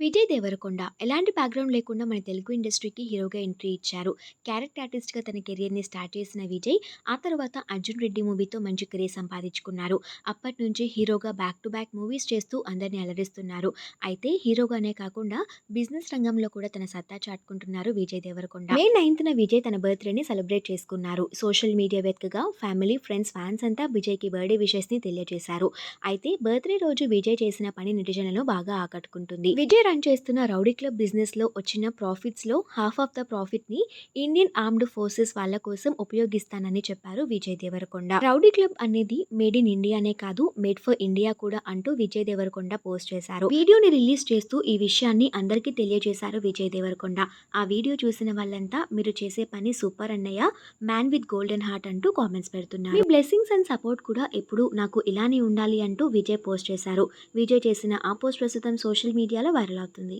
విజయ్ దేవరకొండ ఎలాంటి బ్యాక్‌గ్రౌండ్ లేకుండా మన తెలుగు ఇండస్ట్రీకి హీరోగా ఎంట్రీ ఇచ్చారు. క్యారెక్టర్ ఆర్టిస్ట్‌గా తన కెరియర్‌ని స్టార్ట్ చేసిన విజయ్, ఆ తర్వాత 'అర్జున్ రెడ్డి' మూవీతో మంచి కెరీర్ సంపాదించుకున్నారు. అప్పట్నుంచి హీరోగా బ్యాక్ టు బ్యాక్ మూవీస్ చేస్తూ అందరిని అలరిస్తున్నారు. అయితే హీరోగానే కాకుండా బిజినెస్ రంగంలో కూడా తన సత్తా చాటుకుంటున్నారు విజయ్ దేవరకొండ. మే నైన్త్న విజయ్ తన బర్త్‌డేని సెలబ్రేట్ చేసుకున్నారు. సోషల్ మీడియా వేదికగా ఫ్యామిలీ, ఫ్రెండ్స్, ఫ్యాన్స్ అంతా విజయ్‌కి బర్త్‌డే విషెస్‌ని తెలియజేశారు. అయితే బర్త్‌డే రోజు విజయ్ చేసిన పని నెటిజన్లను బాగా ఆకట్టుకుంటుంది. విజయ్ రన్ చేస్తున్న రౌడీ క్లబ్ బిజినెస్‌లో వచ్చిన ప్రాఫిట్స్‌లో హాఫ్ ఆఫ్ ద ప్రాఫిట్‌ని ఇండియన్ ఆర్మ్డ్ ఫోర్సెస్ వాళ్ళ కోసం ఉపయోగిస్తానని చెప్పారు విజయ్ దేవరకొండ. రౌడీ క్లబ్ అనేది మేడ్ ఇన్ ఇండియానే కాదు మేడ్ ఫర్ ఇండియా కూడా అంటూ విజయ్ దేవరకొండ పోస్ట్ చేశారు. వీడియోని రిలీజ్ చేస్తూ ఈ విషయాన్ని అందరికీ తెలియజేశారు విజయ్ దేవరకొండ. ఆ వీడియో చూసిన వాళ్ళంతా మీరు చేసే పని సూపర్ అన్నయ్య, మ్యాన్ విత్ గోల్డెన్ హార్ట్ అంటూ కామెంట్స్ పెడుతున్నారు. మీ బ్లెస్సింగ్స్ అండ్ సపోర్ట్ కూడా ఎప్పుడు నాకు ఇలానే ఉండాలి అంటూ విజయ్ పోస్ట్ చేశారు. విజయ్ చేసిన ఆ పోస్ట్ ప్రస్తుతం సోషల్ మీడియాలో వైరల్ అవుతుంది.